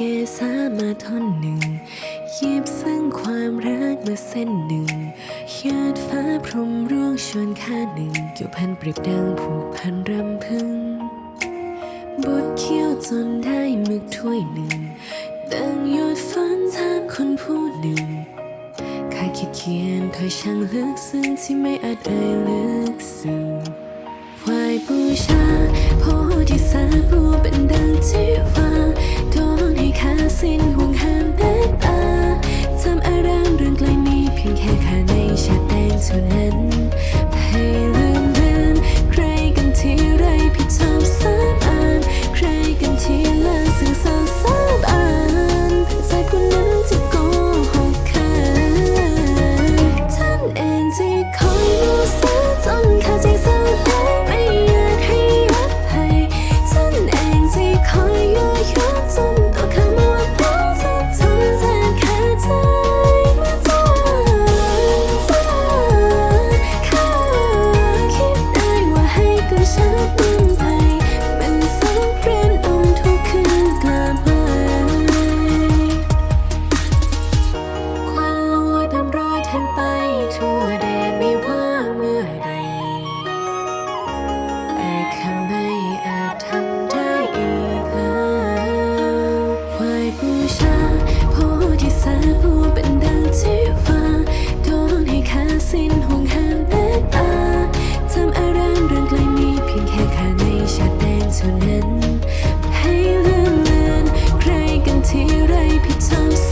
เกษามาท่อนหนึ่งหยิบซึ่งความรักมาเส้นหนึ่งหยาดฟ้าพรมร่วงชวนค่าหนึ่งเกี่ยวพันเปรียบดังผูกพันรำพึงบดเคี้ยวจนได้มึกถ้วยหนึ่งดังยอดฝันทามคนผู้หนึ่งข้าคิดเขียนถ้อยช่างลึกซึ้งที่ไม่อาจเอ่ยลึกซึ้งไหวบูชาผู้ที่สาผู้เป็นดังที่ว่า ที่ไรผิดทาง